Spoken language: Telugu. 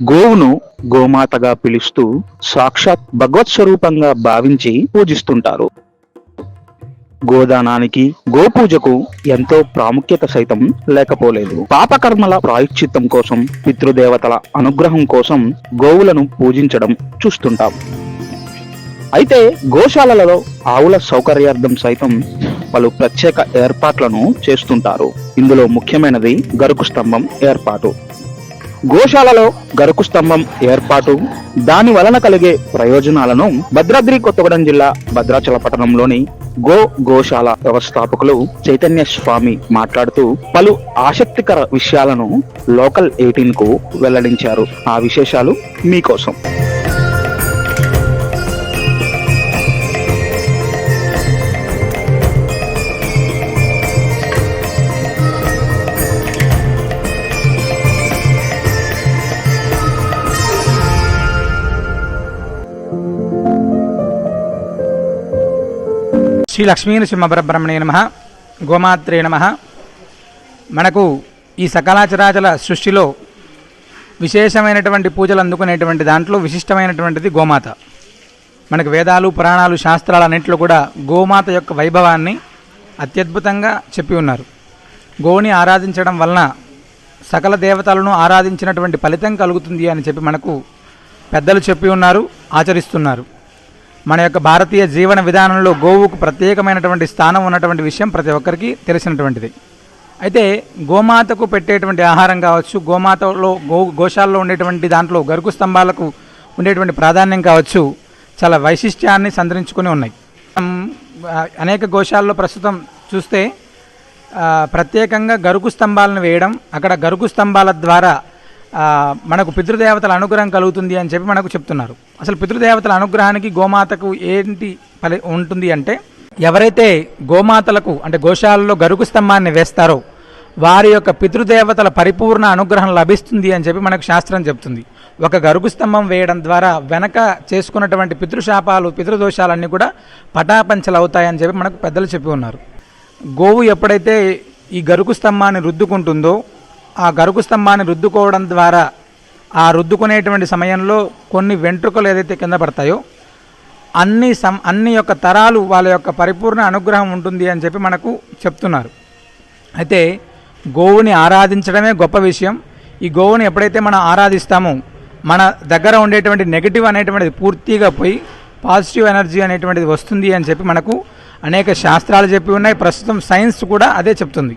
గోవును గోమాతగా పిలుస్తూ సాక్షాత్ భగవత్ స్వరూపంగా భావించి పూజిస్తుంటారు. గోదానానికి గోపూజకు ఎంతో ప్రాముఖ్యత సైతం లేకపోలేదు. పాపకర్మల ప్రాయశ్చిత్తం కోసం పితృదేవతల అనుగ్రహం కోసం గోవులను పూజించడం చూస్తుంటాం. అయితే గోశాలలలో ఆవుల సౌకర్యార్థం సైతం పలు ప్రత్యేక ఏర్పాట్లను చేస్తుంటారు. ఇందులో ముఖ్యమైనది గరుకు స్తంభం ఏర్పాటు. గోశాలలో గరుకు స్తంభం ఏర్పాటు. దాని వలన కలిగే ప్రయోజనాలను భద్రాద్రి కొత్తగూడెం జిల్లా భద్రాచల పట్టణంలోని గో గోశాల వ్యవస్థాపకులు చైతన్య స్వామి మాట్లాడుతూ పలు ఆసక్తికర విషయాలను లోకల్ ఎయిటీన్కు వెల్లడించారు. ఆ విశేషాలు మీకోసం. శ్రీ లక్ష్మీనృసింహపరబ్రహ్మణే నమ గోమాత్రే నమ. మనకు ఈ సకలాచరాచల సృష్టిలో విశేషమైనటువంటి పూజలు అందుకునేటువంటి దాంట్లో విశిష్టమైనటువంటిది గోమాత. మనకు వేదాలు పురాణాలు శాస్త్రాలు అన్నింటిలో కూడా గోమాత యొక్క వైభవాన్ని అత్యద్భుతంగా చెప్పి ఉన్నారు. గోని ఆరాధించడం వలన సకల దేవతలను ఆరాధించినటువంటి ఫలితం కలుగుతుంది అని చెప్పి మనకు పెద్దలు చెప్పి ఉన్నారు ఆచరిస్తున్నారు. మన యొక్క భారతీయ జీవన విధానంలో గోవుకు ప్రత్యేకమైనటువంటి స్థానం ఉన్నటువంటి విషయం ప్రతి ఒక్కరికి తెలిసినటువంటిది. అయితే గోమాతకు పెట్టేటువంటి ఆహారం కావచ్చు గోమాతలో గో గోశాలలో ఉండేటువంటి దాంట్లో గరుకు స్తంభాలకు ఉండేటువంటి ప్రాధాన్యం కావచ్చు చాలా వైశిష్ట్యాన్ని సంతరించుకుని ఉన్నాయి. అనేక గోశాలలో ప్రస్తుతం చూస్తే ప్రత్యేకంగా గరుకు స్తంభాలను వేయడం అక్కడ గరుకు స్తంభాల ద్వారా మనకు పితృదేవతల అనుగ్రహం కలుగుతుంది అని చెప్పి మనకు చెప్తున్నారు. అసలు పితృదేవతల అనుగ్రహానికి గోమాతకు ఏంటి ఫలి ఉంటుంది అంటే ఎవరైతే గోమాతలకు అంటే గోశాలలో గరుకు స్తంభాన్ని వేస్తారో వారి యొక్క పితృదేవతల పరిపూర్ణ అనుగ్రహం లభిస్తుంది అని చెప్పి మనకు శాస్త్రం చెప్తుంది. ఒక గరుకు స్తంభం వేయడం ద్వారా వెనక చేసుకున్నటువంటి పితృశాపాలు పితృదోషాలన్నీ కూడా పటాపంచలు అవుతాయని చెప్పి మనకు పెద్దలు చెప్పి ఉన్నారు. గోవు ఎప్పుడైతే ఈ గరుకు స్తంభాన్ని రుద్దుకుంటుందో ఆ గరుకు స్తంభాన్ని రుద్దుకోవడం ద్వారా ఆ రుద్దుకునేటువంటి సమయంలో కొన్ని వెంట్రుకలు ఏదైతే కింద పడతాయో అన్ని సం అన్ని యొక్క తరాలు వాళ్ళ యొక్క పరిపూర్ణ అనుగ్రహం ఉంటుంది అని చెప్పి మనకు చెప్తున్నారు. అయితే గోవుని ఆరాధించడమే గొప్ప విషయం. ఈ గోవుని ఎప్పుడైతే మనం ఆరాధిస్తామో మన దగ్గర ఉండేటువంటి నెగిటివ్ అనేటువంటిది పూర్తిగా పోయి పాజిటివ్ ఎనర్జీ అనేటువంటిది వస్తుంది అని చెప్పి మనకు అనేక శాస్త్రాలు చెప్పి ఉన్నాయి. ప్రస్తుతం సైన్స్ కూడా అదే చెప్తుంది.